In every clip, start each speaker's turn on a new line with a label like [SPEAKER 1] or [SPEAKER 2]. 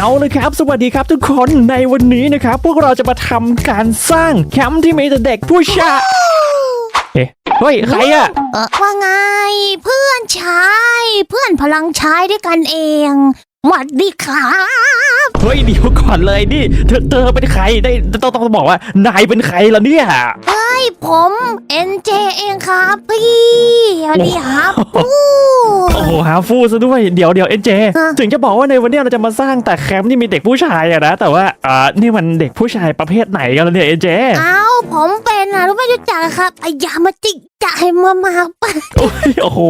[SPEAKER 1] เอาเลยครับ สวัสดีครับทุกคนในวันนี้นะครับ พวกเราจะมาทำการสร้างแคมป์ที่มีแต่เด็กผู้ชายเอ๊ะเฮ้ยใครอะ
[SPEAKER 2] เออว่าไงเพื่อนชาย เพื่อนพลังชายด้วยกันเอง หวัดดีครับ
[SPEAKER 1] เฮ้ยเดี๋ยวก่อนเลยนี่เธอเธอเป็นใครได้ต้องต้องบอกว่านายเป็นใครล่ะเนี่ย
[SPEAKER 2] เฮ้ย ผมเอ็นเจเองครับพี่สวัสดีครับปู้
[SPEAKER 1] โอ้โหหาฟูซะด้วยเดี๋ยวเดี๋ยวเอ็นเจ
[SPEAKER 2] ฮะ
[SPEAKER 1] ถึงจะบอกว่าในวันนี้เราจะมาสร้างแต่แคมป์ที่มีเด็กผู้ชายอะนะ แต่ว่าอ่านี่มันเด็กผู้ชายประเภทไหนกันล่ะเนี่ยเอ็นเจ
[SPEAKER 2] เอ้าผมเป็นนะรู้ไม่รู้จักครับไอ้ยามาจิกจะให้มามาปะ
[SPEAKER 1] โอ้ยโอ้โห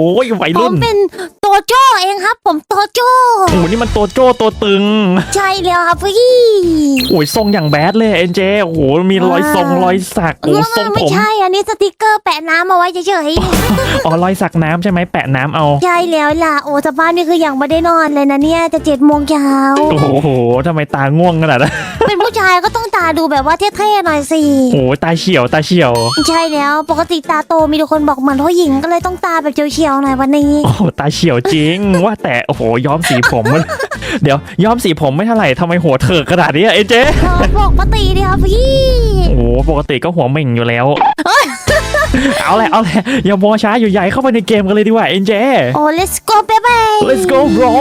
[SPEAKER 1] วัย
[SPEAKER 2] ผ
[SPEAKER 1] รุ่
[SPEAKER 2] ม
[SPEAKER 1] น
[SPEAKER 2] เป็นโตโจ้เองครับ ผมโตโจ้
[SPEAKER 1] โอ้โหนี่มันตัวโจ้ตัวตึง
[SPEAKER 2] ใช่แล้วครับพี่
[SPEAKER 1] โอ้ยทรงอย่างแบดเลยเอ็นเจโอ้โหมีรอยทรงรอยสักโอ้โหทรง
[SPEAKER 2] ไม่
[SPEAKER 1] ผม
[SPEAKER 2] ใช่อันนี้สติกเกอร์แปะน้ำเอาไว้เฉยๆ
[SPEAKER 1] อ๋อรอยสักน้ำใช่ไหมแปะน้ำเอา
[SPEAKER 2] ใช่แล้วล่ะโอ้สภาพนี่คือยังไม่ได้นอนเลยนะเนี่ยจะเจ็ดโมงเช้า
[SPEAKER 1] โอ้โหทำไมตาง่วงขนาดนั้น
[SPEAKER 2] เป็นผู้ชายก็ต้องตาดูแบบว่าเท่ๆหน่อยสิ
[SPEAKER 1] โอ้โหตาเฉียวตาเฉียว
[SPEAKER 2] ใช่แล้วปกติตาโตมีทุกคนบอกเหมือนผู้หญิงก็เลยต้องตาแบบเฉียวๆหน่อยวันนี้
[SPEAKER 1] โอ้โหตาเฉียวจริง ว่าแต่โอ้โหย้อมสีผมมันเดี๋ยวย้อมสีผมไม่เท่าไหร่ทำไมหัวเถิกขนาดนี้อะเอ็นเจ
[SPEAKER 2] ขอบอกปกติดีครับพี่
[SPEAKER 1] โอ้โหปกติก็หัวเหม่งอยู่แล้ว เอาแหละเอาแหละอย่ามัวช้าอยู่ใหญ่เข้าไปในเกมกันเลยดีกว่าเอ็นเจ
[SPEAKER 2] โอ้ let's go baby
[SPEAKER 1] Let's go bro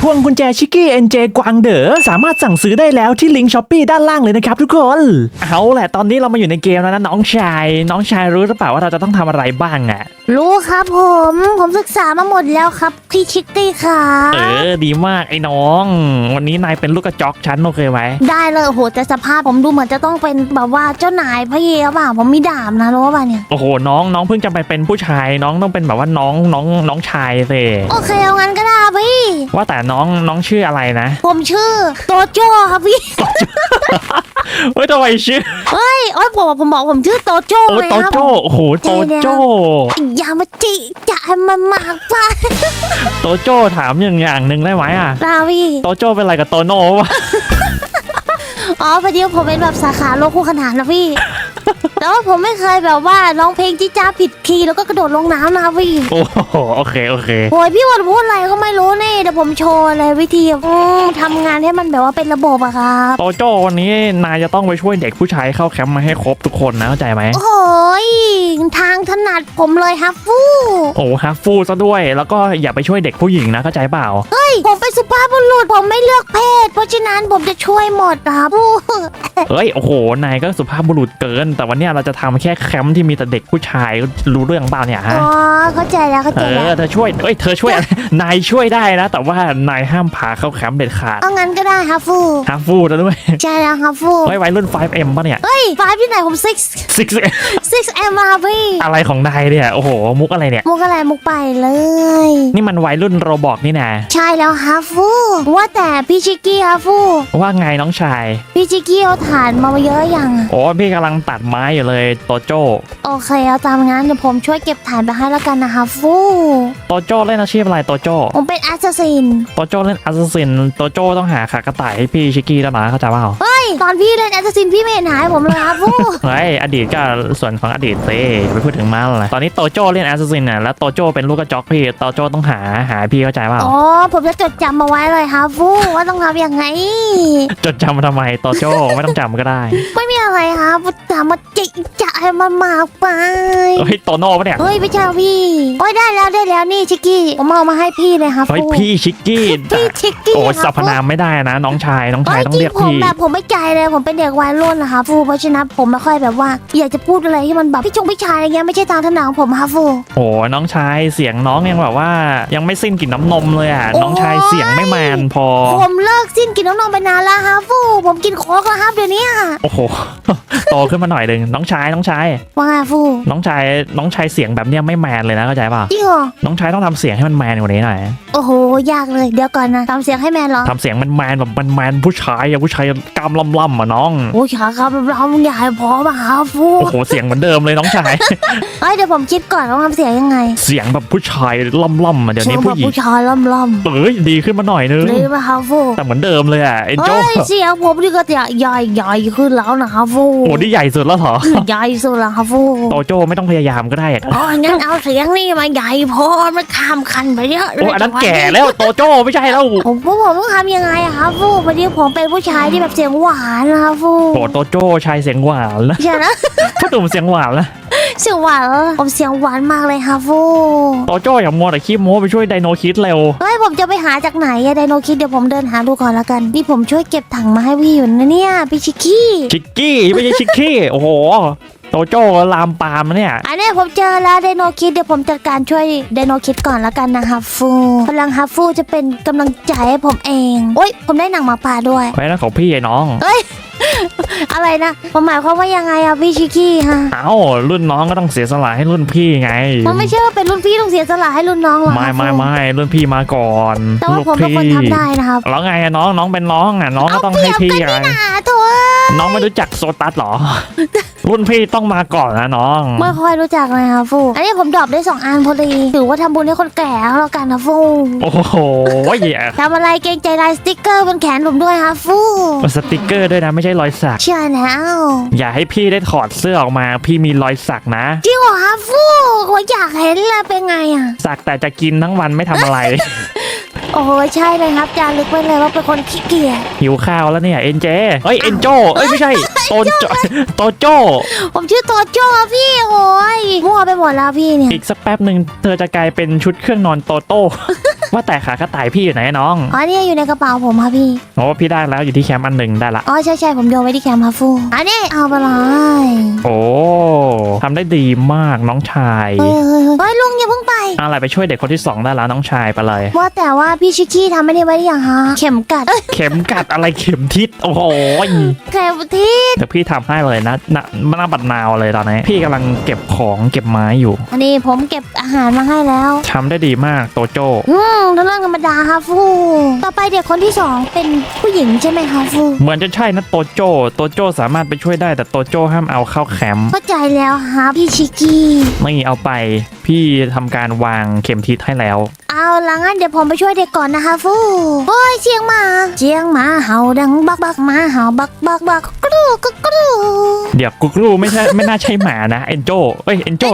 [SPEAKER 1] พวงกุญแจชิกกี้เอ็นเจกวางเด๋อสามารถสั่งซื้อได้แล้วที่ลิงก์ช้อปปีด้านล่างเลยนะครับทุกคนเอาแหละตอนนี้เรามาอยู่ในเกมแล้วนะน้องชาย น้องชายรู้หรือเปล่าว่าเราจะต้องทำอะไรบ้างอะ
[SPEAKER 2] รู้ครับผม ผมศึกษามาหมดแล้วครับพี่ชิคกี้ค่ะ
[SPEAKER 1] เออดีมากไอ้น้อง วันนี้นายเป็นลูกกระจอกฉันโอเคไหม
[SPEAKER 2] ได้เลยโอ้โหแต่สภาพผมดูเหมือนจะต้องเป็นแบบว่าเจ้านายพี่หรือเปล่าผมมีดาบนะรู้ป่ะเนี่ย
[SPEAKER 1] โอ้โหน้องน้องเพิ่งจะไปเป็นผู้ชาย น้องต้องเป็นแบบว่าน้องน้องน้องชายสิ
[SPEAKER 2] โอเคเอางั้นก็ได้พี่
[SPEAKER 1] ว่าแต่น้องน้องชื่ออะไรนะ
[SPEAKER 2] ผมชื่อโตโจ้ครับพี่
[SPEAKER 1] เฮ้ยทำไมชื่อ
[SPEAKER 2] เฮ้ยโอ้ยผมผมบอกผมชื่อโตโจ้
[SPEAKER 1] โอ้
[SPEAKER 2] เลย
[SPEAKER 1] โต
[SPEAKER 2] ครับ
[SPEAKER 1] โจโอ้โหโตโจ
[SPEAKER 2] อย่ามาจิจะให้มันมากไป
[SPEAKER 1] โตโจถามอย่างอย่างหนึ่งได้ไหมอะ
[SPEAKER 2] ลาพี่
[SPEAKER 1] โตโจเป็นอะไรกับโตโน่วะ
[SPEAKER 2] อ๋อพอดีผมเป็นแบบสาขาโลกคู่ขนานนะพี่ แต่ว่าผมไม่เคยแบบว่าร้องเพลงจี้จ้าผิดคีย์แล้วก็กระโดดลงน้ำนะพี่
[SPEAKER 1] โอ้โหโอเคโอเค
[SPEAKER 2] โอ้ยพี่วันพูดอะไรก็ไม่รู้นี่เดี๋ยวผมโชว์เลยวิธีอืมทำงานให้มันแบบว่าเป็นระบบอะครับ
[SPEAKER 1] โตโจวันนี้นายจะต้องไปช่วยเด็กผู้ชายเข้าแคมป์มาให้ครบทุกคนนะเข้าใจไหม
[SPEAKER 2] โอ้ยทางถนัดผมเลยครับฟู่
[SPEAKER 1] โอ้ฮัฟฟูซะด้วย แล้วก็อย่าไปช่วยเด็กผู้หญิงนะเข้าใจเปล่า
[SPEAKER 2] เฮ้ยผมเป็นสุภาพบุรุษผมไม่เลือกเพศ เพราะฉะนั้นผมจะช่วยหมดครับฟู่
[SPEAKER 1] เอ้ยโอ้โหนายก็สุภาพบุรุษเกิน แต่วันเนี้ยเราจะทำแค่แคมป์ที่มีแต่เด็กผู้ชายรู้เรื่องเปล่าเนี่ยฮะ
[SPEAKER 2] อ๋อเข้าใจแล้วเข้า
[SPEAKER 1] เอ
[SPEAKER 2] ใจแล้
[SPEAKER 1] อ
[SPEAKER 2] ว
[SPEAKER 1] เธอช่วยเอ้ยเธอช่วย นายช่วยได้นะ แต่ว่านายห้ามพาเข้าแคมป์เด็ดขาด
[SPEAKER 2] เอางั้นก็ได้ครับฟู
[SPEAKER 1] ฮัฟฟูซะด้วย
[SPEAKER 2] ใช่แล้วครับฟู
[SPEAKER 1] เฮ้ยวัยรุ่น 5M ปะเนี่ย
[SPEAKER 2] เฮ้ยไฟที่ไหนผม six
[SPEAKER 1] 6
[SPEAKER 2] six m มาครับพี่
[SPEAKER 1] อะไรของนายเนี่ยโอ้โหมุกอะไรเนี่ย
[SPEAKER 2] มุกอะไรมุกไปเลย
[SPEAKER 1] นี่มันวัยรุ่นโรบอกนี่นะ
[SPEAKER 2] ใช่แล้วครับฟูว่าแต่พี่ชิกกี้ครับฟู
[SPEAKER 1] ว่าไงน้องชาย
[SPEAKER 2] พี่ชิกกี้เอาถ่านมาเยอะยังอะ
[SPEAKER 1] โอ้พี่กำลังตัดไม้อยู่เลยโตโจ
[SPEAKER 2] โอเคเอาตามงั้นเดี๋ยวผมช่วยเก็บถ่านไปให้แล้วกันนะครับฟู
[SPEAKER 1] โตโจเล่นอาชีพอะไรโตโจ
[SPEAKER 2] ผมเป็นแอสซัสซิน
[SPEAKER 1] โตโจเล่นอัสซินโตโจต้องหาขากระต่ายให้พี่ชิกกี้แล้วนะเข้าใจเปล่า
[SPEAKER 2] เฮ้ยตอนพี่เล่นแอสซัสซินพี่ไม่เห็นหายผมเลยครับฟู
[SPEAKER 1] เฮ้ยอดีตก็ส่วนของอดีตสิไปพูดถึงมันเลยตอนนี้โตโจเล่นอัสซินน่ะแล้วโตโจเป็นลูกกระจอกพี่โตโจต้องหาหาพี่เข้าใจเปล่า
[SPEAKER 2] อ๋อผมจะจดจำมาไว้เลยครับฟูว่าต้องทำยังไง
[SPEAKER 1] จดจำมาทำไมโตโจไม่ต้องจำก็ได้
[SPEAKER 2] ไม่มีอะไรครับถามมาจิจะให้มันมากไป
[SPEAKER 1] เฮ้ยโตโน่ปะเนี่ย
[SPEAKER 2] เฮ้ยพี่เจ้าพี่โอ้ยได้แล้วได้แล้วนี่ชิกกี้ผมเอามาให้พี่เลยครับ
[SPEAKER 1] เฮ้ย
[SPEAKER 2] ฟู
[SPEAKER 1] พี่ชิกกี้
[SPEAKER 2] พี่ชิกกี้
[SPEAKER 1] โอ้ย
[SPEAKER 2] ค
[SPEAKER 1] สร
[SPEAKER 2] รับ
[SPEAKER 1] รพนามไม่ได้นะ น้องชายน้อง
[SPEAKER 2] เฮ้
[SPEAKER 1] ชาย
[SPEAKER 2] ย
[SPEAKER 1] ต้อง
[SPEAKER 2] จริ
[SPEAKER 1] เรี
[SPEAKER 2] ง
[SPEAKER 1] ยก
[SPEAKER 2] ผม
[SPEAKER 1] พี่
[SPEAKER 2] แบบผมไม่ใจเลยผมเป็นเด็กวัยรุ่นนะครับฟูเพราะฉะนั้นผมไม่ค่อยแบบว่า อยากจะพูดอะไรที่มันแบบพี่ชงพี่ชายอะไรเงี้ยไม่ใช่ทางถนัดของผมครับฟู
[SPEAKER 1] โอ้น้องชายเสียงน้องยังแบบว่า ยังไม่สิ้นกลิ่นน้ำนมเลยอะ
[SPEAKER 2] โอ้ย
[SPEAKER 1] น้องชายเสียงไม่แมนพอ
[SPEAKER 2] ผมเลิกสิ้นกินน้ำนมไปนานแล้วครับฟูผมกินโค้กแล้วครับเดี๋ยวนี้
[SPEAKER 1] โอ้โห โตขึ้นมาหน่อยหนึ่งน้องชายน้องชาย
[SPEAKER 2] ว่าไงฟู
[SPEAKER 1] น้องชายน้องชายเสียงแบบเนี้ยไม่แมนเลยนะเข้าใจป่ะ
[SPEAKER 2] จริงเหรอ
[SPEAKER 1] น้องชายต้องทำเสียงให้มันแมนกว่านี้หน่อย
[SPEAKER 2] โอ้โหยากเลย เดี๋ยวก่อนนะทำเสียงให้แมนเหรอ
[SPEAKER 1] ทำเสียงมันแมนแบบมันแมนผู้ชายอะผู้ชายกล้ามล่ำๆอะน้อง
[SPEAKER 2] โอ้ยขาครับเราใหญ่พอมาครับฟู
[SPEAKER 1] โอ้โหเสียงเหมือนเดิมเลยน้องชาย
[SPEAKER 2] เอ้ยเดี๋ยวผมคิดก่อนว่าทำเสียงยังไง
[SPEAKER 1] เสียงแบบผู้ชายล่ำๆอะเดี๋ยว
[SPEAKER 2] เสีย
[SPEAKER 1] นี้
[SPEAKER 2] งแบ
[SPEAKER 1] ผู้
[SPEAKER 2] บ
[SPEAKER 1] หญิง
[SPEAKER 2] ผู้ชายล่ำล่
[SPEAKER 1] เอ้ยดีขึ้นมาหน่อยนึงำ
[SPEAKER 2] เลยมาครับฟู
[SPEAKER 1] แต่เหมือนเดิมเลยอะเอ็นโจ
[SPEAKER 2] เฮ้ยเสียงผมนี่ก็ใหญ่ใหญ่ใหญ่ขึ้นแล้วนะครับฟู
[SPEAKER 1] โอ้นี่ใหญ่สุดแล้วเหรอ
[SPEAKER 2] ใหญ่สุดแล้วครับฟู
[SPEAKER 1] โตโจไม่ต้องพยายามก็ได้อะ
[SPEAKER 2] อ๋องั้นเอาเสียงนี่มาใหญ่พอมันข้ามคันไปเยอะเล
[SPEAKER 1] โอ้
[SPEAKER 2] ย
[SPEAKER 1] อันนั้นแก่แล้วโตโจไม่ใช่แล้ว
[SPEAKER 2] ผมว่าผมต้องทำยังไงอะครับฟูพอดีผมเป็นผู้ชายที่แบบเสียงหวานนะครับฟู
[SPEAKER 1] โอ้โตโจชายเสียงหวานนะ
[SPEAKER 2] ใช่นะ
[SPEAKER 1] พ่อหนุ่มเสียงหวานนะ
[SPEAKER 2] เสียงหวานเหรอผมเสียงหวานมากเลยครับฟู
[SPEAKER 1] โตโจอย่ามัวแต่ขี้โม้ไปช่วยไดโนคิดเร็ว
[SPEAKER 2] เฮ้ยผมจะไปหาจากไหนอะไดโนคิดเดี๋ยวผมเดินหาดูก่อนละกัน นี่ผมช่วยเก็บถังมาให้พี่อยู่นะเนี่ยพี่ชิคกี้
[SPEAKER 1] ชิกกี้ไม่ใช่ชิกกี้โอ้โหโตโจลามปามนะเนี่ย
[SPEAKER 2] อันนี้ผมเจอแล้วไดโนคิดเดี๋ยวผมจัดการช่วยไดโนคิดก่อนละกันนะฮัฟฟูพลังฮัฟฟูจะเป็นกำลังใจให้ผมเอง โอ้ยผมได้หนังหมาป่าด้วย
[SPEAKER 1] ไว้นั่นของพี่ไอ้น้อง
[SPEAKER 2] อะไรนะผมหมายความว่ายังไงอะพี่ชิคกี้ฮะ
[SPEAKER 1] เอ้ารุ่นน้องก็ต้องเสียสละให้รุ่นพี่ไง
[SPEAKER 2] มันไม่ใช่ว่าเป็นรุ่นพี่ต้องเสียสละให้รุ่นน้องหรอ
[SPEAKER 1] ไม่
[SPEAKER 2] ฮัฟฟู
[SPEAKER 1] ไม่ไม่รุ่นพี่มาก่อน
[SPEAKER 2] แต่ว่า
[SPEAKER 1] ลูก
[SPEAKER 2] ผมเป็นคนทำได้นะครับ
[SPEAKER 1] แล้วไงอะน้องน้องเป็นน้องอะน้องก็ต้องให้พี่ไง
[SPEAKER 2] อ่าโถ่
[SPEAKER 1] น้องไม่รู้จักโซตัสเหรอ รุ่นพี่ต้องมาก่อนนะน้อง
[SPEAKER 2] ไม่ค่อยรู้จักเลยฮัฟฟูอันนี้ผมดรอปได้สองอันพอดีถือว่าทำบุญให้คนแก่แล้วกันฮัฟฟู
[SPEAKER 1] โอ้โหแย่
[SPEAKER 2] ทำอะไรเกรงใจลายสติ๊กเกอร์บนแขนผมด้วยฮัฟฟู
[SPEAKER 1] สติกเกอร์ด้วยนะไม่ใช่รอยสัก
[SPEAKER 2] เชื่อแล้ว
[SPEAKER 1] อย่าให้พี่ได้ถอดเสื้อออกมา พี่มีรอยสักนะ
[SPEAKER 2] จริงเหรอฮัฟฟูผมอยากเห็นเลยเป็นไงอะ
[SPEAKER 1] สักแต่จะกินทั้งวันไม่ทำอะไร
[SPEAKER 2] โอ้โหใช่เลยครับจารึกไว้เลยว่าเป็นคนขี้เกียจ
[SPEAKER 1] หิวข้าวแล้วเนี่ยเอ็นเจเฮ้ยเอ็นโจเอ้ยไม่ใช่ โตโจโตโจ
[SPEAKER 2] ผมชื่อโตโจ้ครับพี่โอ้ยมั่วไปหมดแล้วพี่เนี่ย
[SPEAKER 1] อีกสักแป๊บหนึ่งเธอจะกลายเป็นชุดเครื่องนอนโตโต้ ว่าแต่ขากระต่ายพี่อยู่ไหนน้อง
[SPEAKER 2] อ๋อเนี่ยอยู่ในกระเป๋าผมครับพี่
[SPEAKER 1] โอ้พี่ได้แล้วอยู่ที่แคมป์อันหนึ่งได้ละ
[SPEAKER 2] อ๋อใช่ใช่ผมโยนไว้ที่แคมป์ฮัฟฟูอันนี้เอาไปเลย
[SPEAKER 1] โอ้ทำได้ดีมากน้องชาย
[SPEAKER 2] เฮ้ยเฮ้ยเฮ้ยเฮ้ยลุงอย่าเพิ่งไป
[SPEAKER 1] อะไรไปช่วยเด็กคนที่สองได้แล้วน้องชายไปเลย
[SPEAKER 2] ว่าแต่ว่าพี่ชิคกี้ทำไม่ได้ไว้หรือยังฮะเข็มกัดเอ้ย
[SPEAKER 1] เข็มกัดอะไรเข็มทิศโอ้โห
[SPEAKER 2] เข็มทิศ
[SPEAKER 1] เดี๋ยวพี่ทำให้เลยนะหน้าหน้าบัดนาวเลยตอนนี้ พี่กำลังเก็บของเก็บไม้อยู่
[SPEAKER 2] อันนี้ผมเก็บอาหารมาให้แล้ว
[SPEAKER 1] ทำได้ดีมากโตโจ
[SPEAKER 2] อืมเรื่องธรรมดาฮัฟฟู ต่อไปเด็กคนที่สองเป็นผู้หญิงใช่ไหมฮัฟฟู
[SPEAKER 1] เหมือนจะใช่นะโตโจโตโจสามารถไปช่วยได้แต่โตโจห้ามเอาเข้าแคมป์
[SPEAKER 2] เข้าใจแล้วครับพี่ชิคกี้
[SPEAKER 1] ไม่เอาไป พี่ทำการวางเข็มทิศให้แล้ว
[SPEAKER 2] เอาละงั้นเดี๋ยวผมไปช่วยเด็กก่อนนะคะฟูโอ้ยเชียงหมาเชียงหมาเห่าดังบักบักหมาเห่าบักบักบักกรูกกรู
[SPEAKER 1] เดี๋ยวกุกรูไม่ใช่ไม่น่าใช่หมานะเอ็นโจเอ้ยเอ็นโจ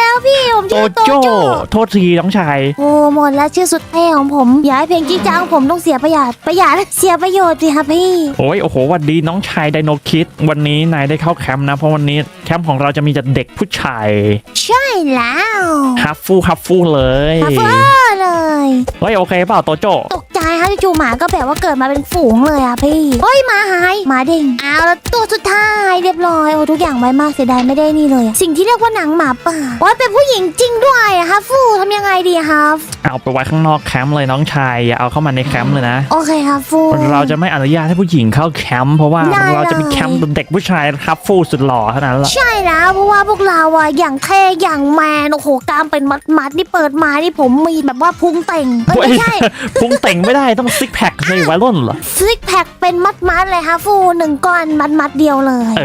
[SPEAKER 2] แล้วพี่ผม
[SPEAKER 1] โต
[SPEAKER 2] ชื่อโต
[SPEAKER 1] โจ
[SPEAKER 2] โจ
[SPEAKER 1] โทษทีน้องชาย
[SPEAKER 2] โอ้หมดแล้วชื่อสุดเท่ของผมอย่าให้เพลงจี้จ้างผมต้องเสียประหยัดประหยัดเสียประโยชน์สิครับพี่
[SPEAKER 1] โอ้ยโอ้โหวันดีน้องชายไดโนคิด วันนี้นายได้เข้าแคมป์นะเพราะวันนี้แคมป์ของเราจะมีแต่เด็กผู้ชาย
[SPEAKER 2] ใช่แล้ว
[SPEAKER 1] ฮัฟฟูฮัฟฟูเลย
[SPEAKER 2] ฮัฟเฟอร์เลย
[SPEAKER 1] เฮ้ยโอเคเปล่าโตโจ
[SPEAKER 2] ตก ใจฮะจู่ๆหมาก็แบบว่าเกิดมาเป็นฝูงเลยอะพี่เฮ้ยหมาหายหมาเด้งเอาแล้วตัวสุดท้ายเรียบร้อยโอ้ทุกอย่างไวมากเสียดายไม่ได้นี่เลยอะสิ่งที่เรียกว่าหนังหมาป่าโอ้ยเป็นผู้หญิงจริงด้วยอะฮัฟฟูทำยังไงดีฮัฟ
[SPEAKER 1] เอาไปไว้ข้างนอกแคมป์เลยน้องชายอย่าเอาเข้ามาในแคมป์เลยนะ
[SPEAKER 2] โอเคฮัฟฟู
[SPEAKER 1] เราจะไม่อนุญาตให้ผู้หญิงเข้าแคมป์เพราะว่า
[SPEAKER 2] ได้
[SPEAKER 1] เราจะมี
[SPEAKER 2] เลย
[SPEAKER 1] แคมป์เด็กผู้ชายฮัฟฟูสุดหล่อเท่านั้นละ
[SPEAKER 2] ใช่แล้วเพราะว่าพวกเราอะอย่างเท่อย่างแมนโอ้โหกล้ามเป็นมัดมัดๆนี่เปิดมานี่ผมมีแบบว่าพุงเต่งเอ้ยไม่ใช่
[SPEAKER 1] พุงเต่งไม่ได้ต้องซิกแพคเลยวัยรุ่นเหรอ
[SPEAKER 2] ซิกแพคเป็นมัดมัดๆเลยฮัฟฟูหนึ่งก้อนมัดมัดๆเดียวเลย
[SPEAKER 1] เอ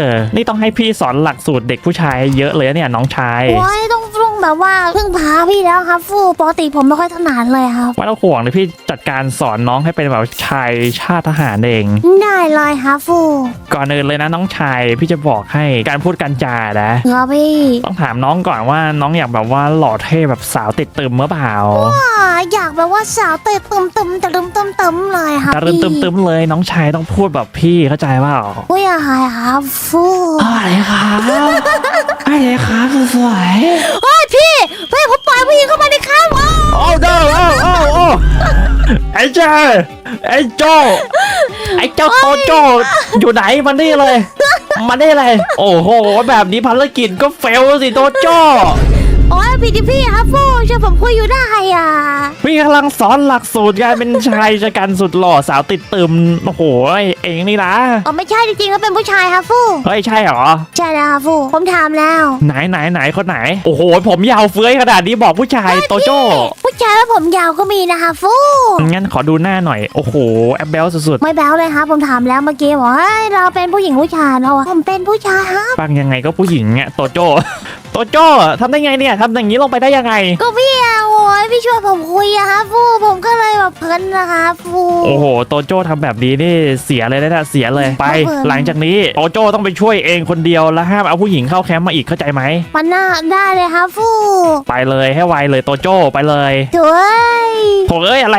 [SPEAKER 1] อ นี่ต้องให้พี่สอนหลักสูตรเด็กผู้ชายเยอะเลยนะเนี่ยน้องชาย
[SPEAKER 2] โอ้ยต้องต้อง แบบว่าพึ่งพาพี่แล้วฮัฟฟูปกติผมไม่ค่อยถนัดเลยครับ
[SPEAKER 1] ไม่ต้องห่วงเลยพี่จัดการสอนน้องให้เป็นแบบชายชาติทหารเอง
[SPEAKER 2] ได้เลยฮัฟฟู
[SPEAKER 1] ก่อนอื่นเลยนะน้องชายพี่จะบอกให้การพูดการจานะ
[SPEAKER 2] เหรอพี่
[SPEAKER 1] ต้องถามน้องก่อนว่าน้องอยากแบบว่าหล่อเท่แบบสาวติดตึมหรือเปล่า
[SPEAKER 2] อ่าอยากแบบว่าสาวเตะตึมตึมตะลึมตึมตึมเลยครับ
[SPEAKER 1] ตะรึม
[SPEAKER 2] พี่
[SPEAKER 1] ตึมตึมเลยน้องชายต้องพูดแบบพี่เข้าใจเปล่า
[SPEAKER 2] อุ้ยอะไรฮัฟฟู
[SPEAKER 1] อะไรครับ อะไรครับสวย
[SPEAKER 2] เฮ้ยพี่พี่ผมปล่อยผู้หญิงเข้ามาในค่ำอ้าว
[SPEAKER 1] โอ้โอ้โอ้โอ้โอ้ไอ้เจ้าไอ้โจไอ้เจ้าโตโจอยู่ไหนมานี่เลยมานี่เลย โอ้โห แบบนี้ภารกิจก็เฟลสิโตโจ
[SPEAKER 2] โอ้ยพี่ดิพี่ครับฟูช่วยผมคุยอยู่ได้อะ
[SPEAKER 1] พี่กำลังสอนหลักสูตรการเป็นชายชะกันสุดหล่อสาวติดตึมโอ้โหเองนี่นะ
[SPEAKER 2] อ๋อไม่ใช่จริงๆแล้วเป็นผู้ชายครับฟู
[SPEAKER 1] เฮ้ยใช่เหรอ
[SPEAKER 2] ใช่แล้วครับฟูผมถามแล้ว
[SPEAKER 1] ไหนไหนไหนคนไหน โอ้โห ผมยาวเฟื้อยขนาดนี้บอกผู้ชายโตโจ้
[SPEAKER 2] ผู้ชายแล้วผมยาวก็มีนะคะฟู
[SPEAKER 1] งั้นขอดูหน้าหน่อย โอ้โหแอปเบลสุด
[SPEAKER 2] ไม่แบ๊วเลยครับผมถามแล้วเมื่อกี้บอกเฮ้ยเราเป็นผู้หญิงผู้ชายเนาะผมเป็นผู้ชายครับ
[SPEAKER 1] ๆฟังยังไงก็ผู้หญิงอะโตโจ้ โตโจ้ทำได้ไงเนี่ยทำอย่างนี้ลงไปได้ยังไง
[SPEAKER 2] ก็พี่อะโอ้ยพี่ช่วยผมคุยอะครับฟูผมก็เลยแบบเพลินนะครับฟู
[SPEAKER 1] โอ้โหโตโจ้ทำแบบนี้นี่เสียเลยนะเนี่ยเสียเลยไป
[SPEAKER 2] ไม่เปิด
[SPEAKER 1] หลังจากนี้โตโจ้ต้องไปช่วยเองคนเดียวแล้วห้ามเอาผู้หญิงเข้าแคมป์มาอีกเข้าใจไหม
[SPEAKER 2] มันน่าได้เลยครับฟู
[SPEAKER 1] ไปเลยให้ไวเลยโตโจ้ไปเลย
[SPEAKER 2] เฮ้ย
[SPEAKER 1] โถเอ้ยอะไร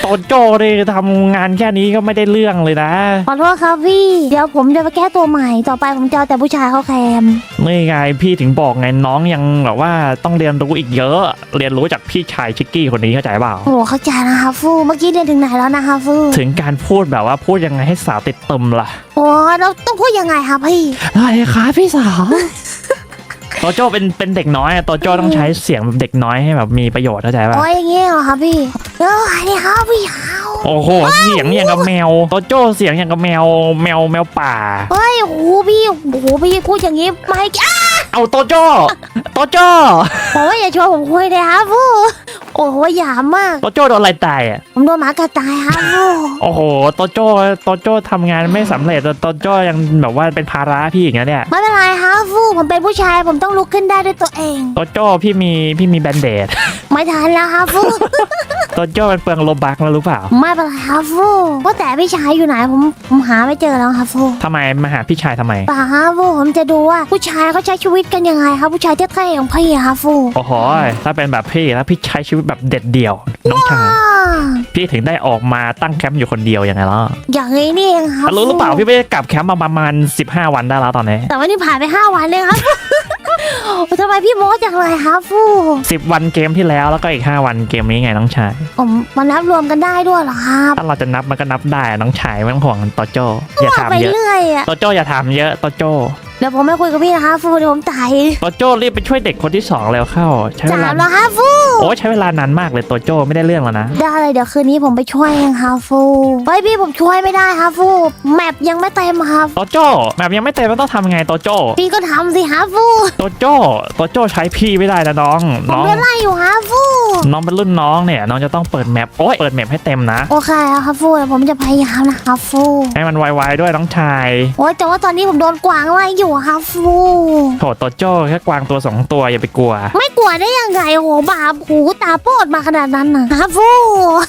[SPEAKER 1] โตโจ้นี่ทำงานแค่นี้ก็ไม่ได้เรื่องเลยนะ
[SPEAKER 2] ขอโทษครับพี่ เดี๋ยวผมจะไปแก้ตัวใหม่ ต่อไปผมจะเอาแต่ผู้ชายเข้าแคม
[SPEAKER 1] นี่ไงพี่ถึงบอกไงน้องยังแบบว่าต้องเรียนรู้อีกเยอะ เรียนรู้จากพี่ชายชิกกี้คนนี้เข้าใจเปล่า
[SPEAKER 2] โอ้เข้าใจนะครับฟู เมื่อกี้เรียนถึงไหนแล้วนะครับฟู
[SPEAKER 1] ถึงการพูดแบบว่าพูดยังไงให้สาวติดตึมล่ะ
[SPEAKER 2] โอ้เราต้องพูดยังไงครับพี่
[SPEAKER 1] อะไรคะพี่สาว โตโจ้เป็นเป็นเด็กน้อยอะโตโจ้ต้องใช้เสียงแบบเด็กน้อยให้แบบมีประโยชน์เข้าใจป่ะ
[SPEAKER 2] โอ้ยอย่างเงี้ยเหรอครับพี่เอออันนี้ครับพี่เอา
[SPEAKER 1] โอ้โห เสียงอย่างกับแมว โตโจ้เสียงอย่างกับแมว แมวแมวป่า
[SPEAKER 2] เฮ้ยโอ้โหพี่โอ้โหพี่พูดอย่างงี้ไม่ให้อะ
[SPEAKER 1] เอาโตโจ้โตโจ้
[SPEAKER 2] ผมว่าอย่าชวนผมคุยเลยครับฟูโอ้โหหยามมาก
[SPEAKER 1] โตโจ้โดนอะไรตายอะ
[SPEAKER 2] ผมโดนหมากัดตายครับฟู
[SPEAKER 1] โอ้โหโตโจ้โตโจ้ทำงานไม่สำเร็จโตโจ้ยังแบบว่าเป็นภาระพี่อย่างเงี้ยเนี่ย
[SPEAKER 2] ไม่เป็นไรครับฟูผมเป็นผู้ชายผมต้องลุกขึ้นได้ด้วยตัวเอง
[SPEAKER 1] โตโจ้พี่มีพี่มีแบนเดด
[SPEAKER 2] ไม่ทันแล้วครับฟู
[SPEAKER 1] โตโจ้มันเปลืองโลบักแล้วรู้เปล่า
[SPEAKER 2] ไม่เป็นไรครับฟูว่าแต่พี่ชายอยู่ไหนผมผมหาไม่เจอแล้วครับฟู
[SPEAKER 1] ทำไมมาหาพี่ชายทำไม
[SPEAKER 2] ป่าครับฟูผมจะดูว่าผู้ชายเขาใช้ชีวิตกันยังไงครับผู้ชายเท่ๆของพี่อะครับฟู
[SPEAKER 1] โอ้โหถ้าเป็นแบบพี่แล้วพี่ใช้ชีวิตแบบเด็ดเดี่ยว น้องชาย
[SPEAKER 2] อ่า
[SPEAKER 1] พี่ถึงได้ออกมาตั้งแคมป์อยู่คนเดียวอย่างไงล่ะ
[SPEAKER 2] อย่างนี้นี่เองครับ
[SPEAKER 1] รู้หรือเปล่า
[SPEAKER 2] ฟู
[SPEAKER 1] พี่ไม่ได้กลับแคมป์มาประมาณ 15 วันได้แล้วตอนนี้
[SPEAKER 2] แต่ว่านี่ผ่านไปห้าวันเลยครับทำไมพี่โม้จังเลยครับฟู
[SPEAKER 1] 10วันเกมที่แล้วแล้วก็อีก 5 วันเกมนี้ไงน้องชาย
[SPEAKER 2] ผมมานับรวมกันได้ด้วยเหรอครับ
[SPEAKER 1] ถ้าเราจะนับมันก็นับได้น้องชายไม่ต้องห่วงโตโจ้อย่า
[SPEAKER 2] ว่า
[SPEAKER 1] ถาม
[SPEAKER 2] ไป
[SPEAKER 1] เยอะ
[SPEAKER 2] เรื่อยอะ
[SPEAKER 1] โตโจ้อย่าถามเยอะโตโจ้
[SPEAKER 2] เดี๋ยวผมไม่คุยกับพี่นะครับฟูเดี๋ยวผมตาย
[SPEAKER 1] โตโจ้รีบไปช่วยเด็กคนที่สองแล้วเข้า ใช้เว
[SPEAKER 2] สา
[SPEAKER 1] ลาม
[SPEAKER 2] แล้วครับฟู
[SPEAKER 1] โอ้ใช้เวลานานมากเลยโตโจ้ไม่ได้เรื่องแล้วนะ
[SPEAKER 2] ได้เลยเดี๋ยวคืนนี้ผมไปช่วยเองครับฟูเฮ้ยพี่ผมช่วยไม่ได้ครับฟูแมปยังไม่เต็มครับ
[SPEAKER 1] โตโจ้แบบยังไม่เต็มแล้วต้องทำไงโตโจ้
[SPEAKER 2] พี่ก็ทำสิครับฟู
[SPEAKER 1] โตโจ้โตโจ้ใช้พี่ไม่ได้นะน้อง
[SPEAKER 2] ผม
[SPEAKER 1] น้อง
[SPEAKER 2] โดนไล่อยู่ครับฟู
[SPEAKER 1] น้องเป็นรุ่นน้องเนี่ยน้องจะต้องเปิดแมปโอ้ยเปิดแมปให้เต็มนะ
[SPEAKER 2] โอเคแล้วครับฟูเดี๋ยวผมจะพยายามนะครับฟู
[SPEAKER 1] ให้มันไวๆด้วยน้องชาย
[SPEAKER 2] โอ้ยแต่ว่าตอนนี้ผมโดนกวางไล่อยู่ครับฟู
[SPEAKER 1] โถโตโจ้แค่กวางตัวสองตัวอย่าไปกลัว
[SPEAKER 2] ไม่กลัวได้ยังไงโอ้โหบาปหูตาโปดมาขนาดนั้นนะครับฟู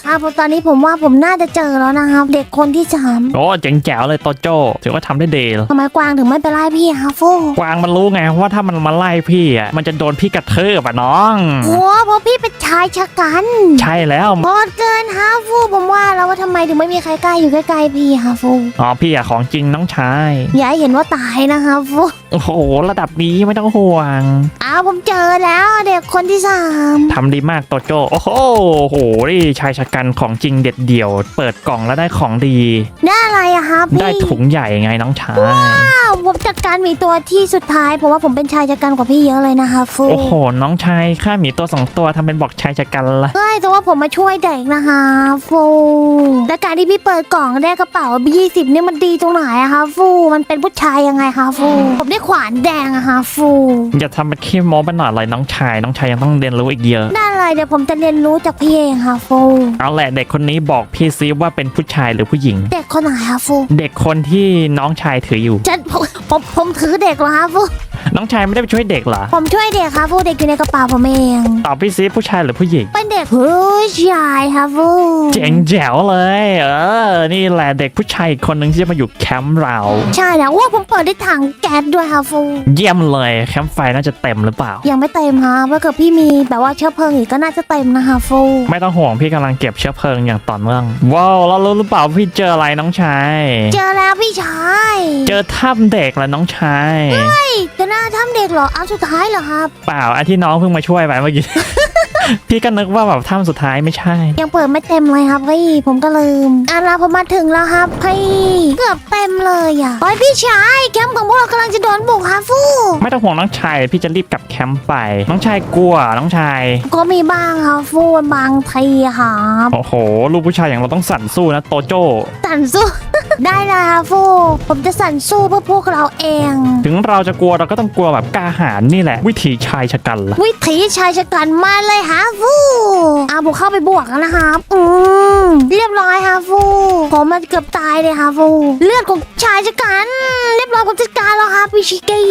[SPEAKER 2] ครับตอนนี้ผมว่าผมน่าจะเจอแล้วนะครับ เด็กคนที่สาม
[SPEAKER 1] โอ้เจ๋งแจ๋วเลยโตโจ้ถือว่าทำได้ดีเลย
[SPEAKER 2] ทำไมกวางถึงไม่ไปไล่พี่ครับฟู
[SPEAKER 1] กวางมันรู้ไงว่าถ้ามันมาไล่พี่อะมันจะโดนพี่กระเทืบอะน้อง
[SPEAKER 2] โอ้เพราะพี่เป็นชายชะกัน
[SPEAKER 1] ใช่แล้ว
[SPEAKER 2] โหดเกินฮาฟูผมว่าแล้วว่าทำไมถึงไม่มีใครกล้าอยู่ใกล้ๆพี่ฮาฟู
[SPEAKER 1] อ๋อพี่อะของจริงน้องชาย
[SPEAKER 2] อย่าให้เห็นว่าตายนะคะฟู
[SPEAKER 1] โอ้โห ระดับนี้ไม่ต้องห่วง
[SPEAKER 2] อ้าวผมเจอแล้วเด็กคนที่สาม
[SPEAKER 1] ทำดีมากโตโจ้โอ้โหโหนี่ชายชะกันของจริงเด็ดเดี่ยว เปิดกล่องแล้วได้ของดี
[SPEAKER 2] ได้อะไรอะครับพี่
[SPEAKER 1] ได้ถุงใหญ่ไงน้องชาย
[SPEAKER 2] อ้าวผมจัดการหมีตัวที่สุดท้ายผมว่าผมเป็นชายชะกันกว่าพี่เยอะเลยนะคะฟู
[SPEAKER 1] โอ้โห น้องชายข้าหมีตัวสองตัวทำเป็นบอกชายชะกันละ
[SPEAKER 2] เฮ้ยแต่ว่าผมมาช่วยเด็กนะคะฟูและการที่พี่เปิดกล่องได้กระเป๋ายี่สิบนี่มันดีตรงไหนอะคะฟูมันเป็นผู้ชายยังไงคะฟูผมได้ขวานแดงอะคะฟู
[SPEAKER 1] อย่าทำเป็นขี้โม้ไปหน่อยเลยน้องชาย น้องชายยังต้องเรียนรู้อีกเยอะ
[SPEAKER 2] ได้เลยเดี๋ยวผมจะเรียนรู้จากพี่เองค่ะฟู
[SPEAKER 1] เอาแหละเด็กคนนี้บอกพี่ซิว่าเป็นผู้ชายหรือผู้หญิง
[SPEAKER 2] เด็กคนไหนคะฟู
[SPEAKER 1] เด็กคนที่น้องชายถืออยู่
[SPEAKER 2] จะผมผมผมถือเด็กเหรอคะฟู
[SPEAKER 1] น้องชายไม่ได้ไปช่วยเด็กเหรอ
[SPEAKER 2] ผมช่วยเด็กค่ะฟูเด็กอยู่ในกระเป๋าผมเอง
[SPEAKER 1] ตอบพี่ซิผู้ชายหรือผู้หญิง
[SPEAKER 2] เป็นเด็กผู้ชายค่ะฟู
[SPEAKER 1] เจ๋งแจ๋วเลย เออ นี่แหละเด็กผู้ชายอีกคนหนึ่งที่จะมาอยู่แคมป์เรา
[SPEAKER 2] ใช่แล้วว่าผมเปิดได้ถังแก๊สด้วยค่ะฟู
[SPEAKER 1] เยี่ยมเลยแคมป์ไฟน่าจะเต็มหรือเปล่า
[SPEAKER 2] ยังไม่เต็มค่ะถ้าเกิดพี่มีแบบว่าเชื้อเพลิงอีกก็น่าจะเต็มนะคะฟู
[SPEAKER 1] ไม่ต้องห่วงพี่กำลังเก็บเชื้อเพลิงอย่างต่อเนื่องว้าวแล้วรู้หรือเปล่าพี่เจออะไรน้องชาย
[SPEAKER 2] เจอแล้วพี่ชาย
[SPEAKER 1] เจอถ้ำเด็กแล้วน้องชาย
[SPEAKER 2] เฮ้ยเจะหน้าทำเด็กเหรออันสุดท้ายเหรอครับ
[SPEAKER 1] เปล่าอันที่น้องเพิ่งมาช่วยไปเมื่อกี้ พี่ก็นึกว่าแบบถ้ำสุดท้ายไม่ใช่
[SPEAKER 2] ยังเปิดไม่เต็มเลยครับพี่ผมก็ลืมอะเราผมมาถึงแล้วครับพี่เกือบเต็มเลยอะโอ้ยพี่ชายแคมป์ของพวกเรากำลังจะโดนบุกครับฟู
[SPEAKER 1] ไม่ต้องห่วงน้องชายพี่จะรีบกลับแคมป์ไป น้องชายกลัวน้องชาย
[SPEAKER 2] ก็มีบ้างครับฟูบางทีครับ
[SPEAKER 1] โอ้โห ลูกผู้ชายอย่างเราต้องสั่นสู้นะโตโจ
[SPEAKER 2] สั่นสู้ได้เลยครับฟูผมจะสั่นสู้เพื่อพวกเราเอง
[SPEAKER 1] ถึงเราจะกลัวเราก็ต้องกลัวแบบกล้าหาญนี่แหละ วิถีชายชะกันล่ะ
[SPEAKER 2] วิถีชายชะกันมาเลยฮะฟูอาบุกเข้าไปบวกแล้วนะครับอืมเรียบร้อยฮะฟูผมมันเกือบตายเลยฮะฟูเลือดของชายชะกัน เรียบร้อยผมจัดการแล้วครับพี่ชิกกี้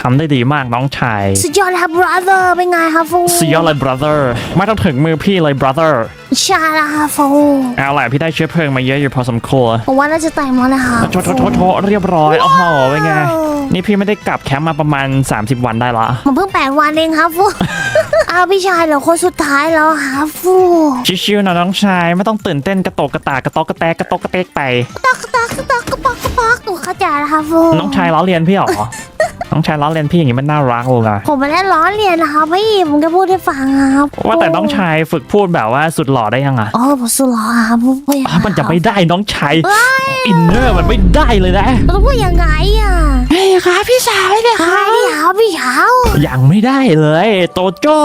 [SPEAKER 1] ทำได้ดีมากน้องชาย
[SPEAKER 2] สุดยอดเลยครับ brother เป็นไงครับฟู
[SPEAKER 1] ซียอเลย brother ไม่ต้องถึงมือพี่เลย brother
[SPEAKER 2] ใช่แล้วครับฟู
[SPEAKER 1] เอาแหละพี่ได้เชื้อเพลิงมาเยอะอยู่พอสมควร
[SPEAKER 2] ผมว่าน่าจะเต็มแล้วนะครับ
[SPEAKER 1] โถโถโถโถเรียบร้อยโอ้โหเป็นไง นี่พี่ไม่ได้กลับแคมป์มาประมาณ 30 วันได้ละ
[SPEAKER 2] ผมเพิ่งแปดวันเองครับฟูอ้าวพี่ชายเหราคนสุดท้ายแล้วครับฟู
[SPEAKER 1] ชิวๆนะน้องชายไม่ต้องตื่นเต้นกระโตกกระตากกระตอกกระแตกกระตอกกระเตกไป
[SPEAKER 2] ตักตักตักกระปักกระปักหนูเข้าใจแล้วครับฟู
[SPEAKER 1] น้องชายล้อเลียนพี่เหรอ น้องชายล้อเลียนพี่อย่างนี้มันน่ารักเลยนะ
[SPEAKER 2] ผมไม่ได้ล้อเลียนนะครับพี่ผมก็พูดให้ฟังครับ
[SPEAKER 1] ว่าแต่น้องชายฝึกพูดแบบว่าสุดหล่อได้ยังอะ
[SPEAKER 2] อ๋อผมสุดหล่อครับพูด
[SPEAKER 1] มันจะไม่ได้น้องชายอินเนอร์มันไม่ได้เลยนะ
[SPEAKER 2] เราต้องพูดยังไงอะ
[SPEAKER 1] เฮ้ยครับพี่สาวเนี่ย
[SPEAKER 2] ครที่หาพี่เช้า
[SPEAKER 1] ยังไม่ได้เลย โตโจ้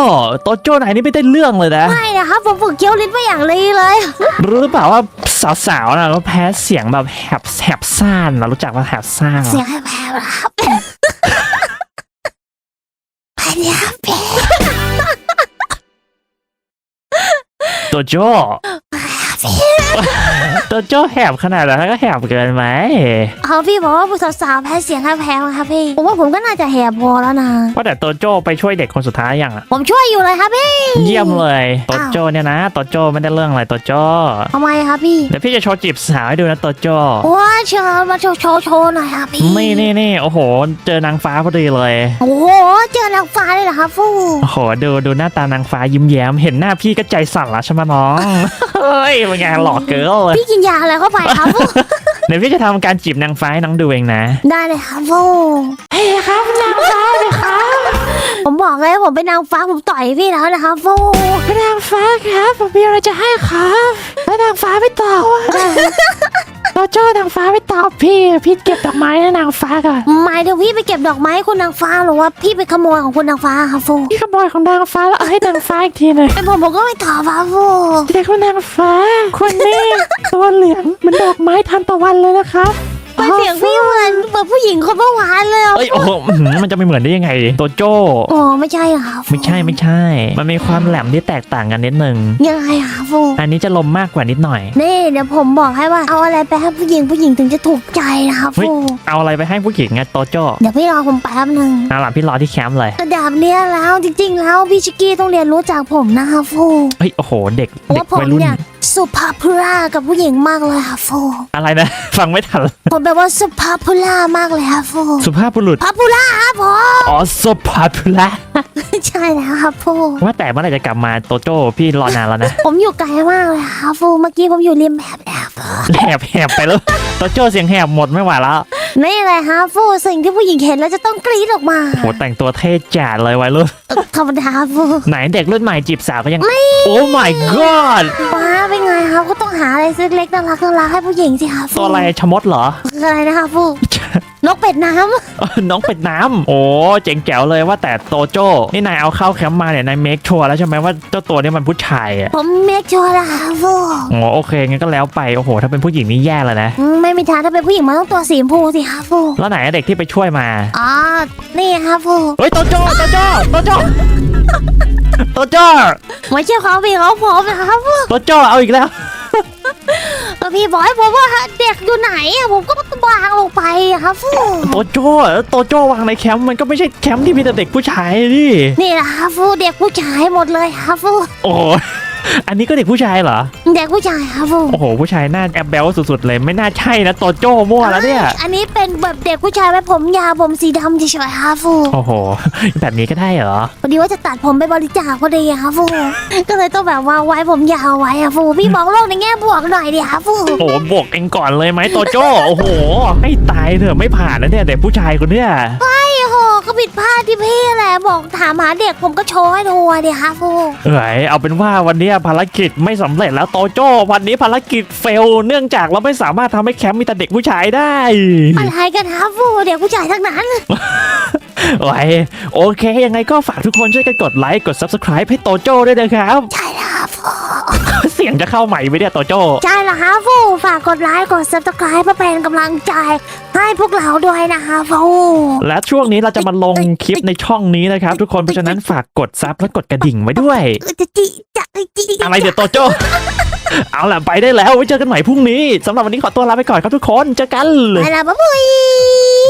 [SPEAKER 1] โตโจ้ไหนนี่ไม่ได้เรื่องเลยนะ
[SPEAKER 2] ไม่นะครับผมฝึกเคี้ยวลิ้นมาอย่างดีเลย
[SPEAKER 1] รู้หรือเปล่าว่าสาวๆนะก็แพ้เสียงแบบแหบแหบซ่านนะรู้จักว่าแหบซ่าน
[SPEAKER 2] เสีย
[SPEAKER 1] ง
[SPEAKER 2] แผ่วๆนะครับ อันนี้ครับพี่
[SPEAKER 1] โตโจ้โตโจ้แหบขนาดนั้นก็แหบเกินไหม
[SPEAKER 2] เอาพี่บอกว่าผู้สาวๆแพ้เสียงแผ่วๆนะครับพี่ ผมว่าผมก็น่าจะแหบพอแล้วนะ
[SPEAKER 1] ว่าแต่โตโจ้ไปช่วยเด็กคนสุดท้ายยังอะ
[SPEAKER 2] ผมช่วยอยู่เลยครับพี่
[SPEAKER 1] เยี่ยมเลยโตโจ้เนี่ยนะโตโจ้ไม่ได้เรื่องอะไรโตโจ้
[SPEAKER 2] ทำไมครับพี่
[SPEAKER 1] เดี๋ยวพี่จะโชว์จีบสาวให้ดูนะโตโจ้
[SPEAKER 2] ว้าเชิญมาโชว์โชว์โชว์หน่อยครับพี่
[SPEAKER 1] นี่นี่นี่โอ้โห เจอนางฟ้าพอดีเลย
[SPEAKER 2] โอ้โห เจอนางฟ้าเลยเหรอครับฟู
[SPEAKER 1] โอ้โหดูดูหน้าตานางฟ้ายิ้มแย้มเห็นหน้าพี่ก็ใจสั่นละใช่ไหมน้องเฮ้ยเป็นไงหลอกเกิร์ลเลย
[SPEAKER 2] พี่กินยาอะไรเข้าไปครับฟู
[SPEAKER 1] เดี๋ยวพี่จะทำการจีบนางฟ้าให้น้องดูเองนะ
[SPEAKER 2] ได้เลยครับฟูเฮ้ยครับนางฟ้าเลยครับ ผมบอกเลยว่าผมเป็นนางฟ้าผมต่อยพี่แล้วนะครับฟู
[SPEAKER 1] เป็นนางฟ้าครับ ผมมีอะไรจะให้ครับแล้วนางฟ้าไม่ตอบ โตโจ้นางฟ้าไม่ตอบพี่พี่เก็บดอกไม้ให้นางฟ้าก่อน
[SPEAKER 2] หมายถึงพี่ไปเก็บดอกไม้ให้คุณนางฟ้าหรือว่าพี่ไปขโมยของคุณนางฟ้าครับฟู
[SPEAKER 1] พี่ขโมยของนางฟ้าแล้วเอาให้นางฟ้าอีกทีหนึง
[SPEAKER 2] เป็นผมผมก็ไม่ตอบครับฟู
[SPEAKER 1] เด็กคนนางฟ้าคนนี้ตัวเหลืองเหมือนดอกไม้ทันตะวันเลยนะครับ
[SPEAKER 2] ไปเสียงพี่เหมือนเหมือนผู้หญิงคนเมื่อวานเลยอะ
[SPEAKER 1] เอ้ยโอ้โหอื้อหือมันจะไม่เหมือนได้ยังไงโตโจ้
[SPEAKER 2] โอ้ไม่ใช่ครับ
[SPEAKER 1] ไม่ใช่ไม่ใช่ มันมีความแหลมที่แตกต่างกันนิดนึง
[SPEAKER 2] ยังไงครับฟู
[SPEAKER 1] อันนี้จะลมมากกว่านิดหน่อย
[SPEAKER 2] นี่เดี๋ยวผมบอกให้ว่าเอาอะไรไปให้ผู้หญิงผู้หญิงถึงจะถูกใจนะครับ
[SPEAKER 1] เฮ้ย
[SPEAKER 2] ฟู
[SPEAKER 1] เอาอะไรไปให้ผู้หญิงอะโตโจ้
[SPEAKER 2] เดี๋ยวพี่รอผมแป๊บหนึ่ง
[SPEAKER 1] เอาล่ะพี่รอที่แคมป์เลย
[SPEAKER 2] ระดับเนี้ยแล้วจริงๆ แล้วพี่ชิกกี้ต้องเรียนรู้จากผมนะครับฟู
[SPEAKER 1] เฮ้ยโอ้โห เด็ก
[SPEAKER 2] เพราะ
[SPEAKER 1] เด็
[SPEAKER 2] ว่ากผม
[SPEAKER 1] วัยรุ่น
[SPEAKER 2] เนี่ย สุภาพบุรากับผู้หญิงมากเลยครับฟู
[SPEAKER 1] อะไรนะ ฟังไม่ทัน
[SPEAKER 2] ผมแบบว่าสุภาพบุรามากเลยครับฟู
[SPEAKER 1] สุภาพบุรุษ
[SPEAKER 2] พาปุราครับผม
[SPEAKER 1] อ๋อสุภาพบุรุษ
[SPEAKER 2] ใช่แล้วครับฟู
[SPEAKER 1] ว่าแต่เมื่อไหร่จะกลับมาโตโจ้พี่รอนานแล้วนะ
[SPEAKER 2] ผมอยู่ไกลมากเลยครับฟูเมื่อกี้ผมอยู่ริมแบบแบบ
[SPEAKER 1] แหบแหบไปแล้วโตโจ้เสียงแหบหมดไม่ไหวแล้ว
[SPEAKER 2] นี่เลยครับฟูสิ่งที่ผู้หญิงเห็นแล้วจะต้องกรี๊ดออกมา
[SPEAKER 1] โหแต่งตัวเท่จัดเลยวัยรุ่น
[SPEAKER 2] ธรรมดาครับฟู
[SPEAKER 1] ไหนเด็กรุ่นใหม่จีบสาวก็ยัง โอ้ my god
[SPEAKER 2] ว้าเป็นไงครับก็ต้องหาอะไรเล็กๆน่ารักน่ารักให้ผู้หญิงสิครับฟู
[SPEAKER 1] ตัวอะไรชะมดเหรอ
[SPEAKER 2] คืออะไรนะครับฟู นกเป็ดน้ำ
[SPEAKER 1] เออน้องเป็ดน้ำโอ้เจ๋งแจ๋วเลยว่าแต่โตโจ้นี่นายเอาเข้าแคมป์มาเนี่ยนายเมคชัวร์แล้วใช่ไหมว่าเจ้าตัวนี้มันผู้ชายอะ
[SPEAKER 2] ผมเมคชัวร์แล้วครับฟู
[SPEAKER 1] โอ้โอเคงั้นก็แล้วไปโอ้โห ถ้าเป็นผู้หญิงนี่แย่เลยนะ
[SPEAKER 2] อืมไม่มีทางถ้าเป็นผู้หญิงมันต้องตัวสีชมพูสิครับฟู
[SPEAKER 1] แล้วไหนเด็กที่ไปช่วยมา
[SPEAKER 2] อ๋อนี่ครับฟู
[SPEAKER 1] เฮ้ยโตโจ้โตโจ้โตโจ้โตโจ้
[SPEAKER 2] ไม่ใช่ความผิดของผมนะครับฟู
[SPEAKER 1] โตโจ้เอาอีกแล้ว
[SPEAKER 2] แล้วพี่บอกให้ผมว่าเด็กอยู่ไหนอะผมก็วางลงไปอะครับฟู
[SPEAKER 1] โตโจ้โตโจ้วางในแคมป์มันก็ไม่ใช่แคมป์ที่มีแต่เด็กผู้ชายดิ
[SPEAKER 2] นี่แหละครับฟูเด็กผู้ชายหมดเลยครับฟู
[SPEAKER 1] โอ้โห อันนี้ก็เด็กผู้ชายเหรอ
[SPEAKER 2] เด็กผู้ชายครับฟู
[SPEAKER 1] โอ้โห ผู้ชายหน้าแอบเบลสุดๆเลยไม่น่าใช่นะโตโจ้มั่วแล้วเนี่ย
[SPEAKER 2] อันนี้เป็นแบบเด็กผู้ชายไว้ผมยาวผมสีดำเฉยๆครับฟู
[SPEAKER 1] โอ้โห แบบนี้ก็ได้เหรอ
[SPEAKER 2] พอดีว่าจะตัดผมไปบริจาคพอดีอะครับฟูก็เลยต้องแบบว่าไว้ผมยาวไว้อะฟูพี่มองโลกในแง่บวกหน่อยดิครับฟู
[SPEAKER 1] โอ้โหบวกเองก่อนเลยไหมโตโจ้โอ้โหให้ตายเถอะไม่ผ่านนะเนี่ยเด็กผู้ชายคนเนี้ย
[SPEAKER 2] โอ้โหก็ ผิดภาพที่พี่แหละบอกถามหาเด็กผมก็โชว์ให้ดูอะดิครับฟู
[SPEAKER 1] เอ้ยเอาเป็นว่าวันนี้ภารกิจไม่สำเร็จแล้วโตโจ้วันนี้ภารกิจเฟล เนื่องจากเราไม่สามารถทำให้แคมป์มีแต่เด็กผู้ชายได้
[SPEAKER 2] อะไรกันครับฟูเด็กผู้ชายทั้งนั้น
[SPEAKER 1] โอ้ยโอเค ยังไงก็ฝากทุกคนช่วยกันกดไลค์ กด subscribe ให้โตโจ้ด้วยนะครับ
[SPEAKER 2] ใช่แล้วครับฟู
[SPEAKER 1] เสียงจะเข้าใหม่ไหมเนี่ยโตโจ้
[SPEAKER 2] ใช่แล้วครับฟูฝากกดไลค์กด subscribe เพื่อเป็นกำลังใจให้พวกเราด้วยนะครับฟู
[SPEAKER 1] และช่วงนี้เราจะมาลงคลิปในช่องนี้นะครับ ทุกคนเพราะฉะนั้นฝากกดซับและกดกระดิ่งไว้ด้วย
[SPEAKER 2] จะจิจะจิ
[SPEAKER 1] อะไรเดี๋ยวโตโจ้เอาล่ะไปได้แล้วไว้เจอกันใหม่พรุ่งนี้สำหรับวันนี้ขอตัวลาไปก่อนครับทุกคนเจอกัน
[SPEAKER 2] ไปแล้วบ๊ายบาย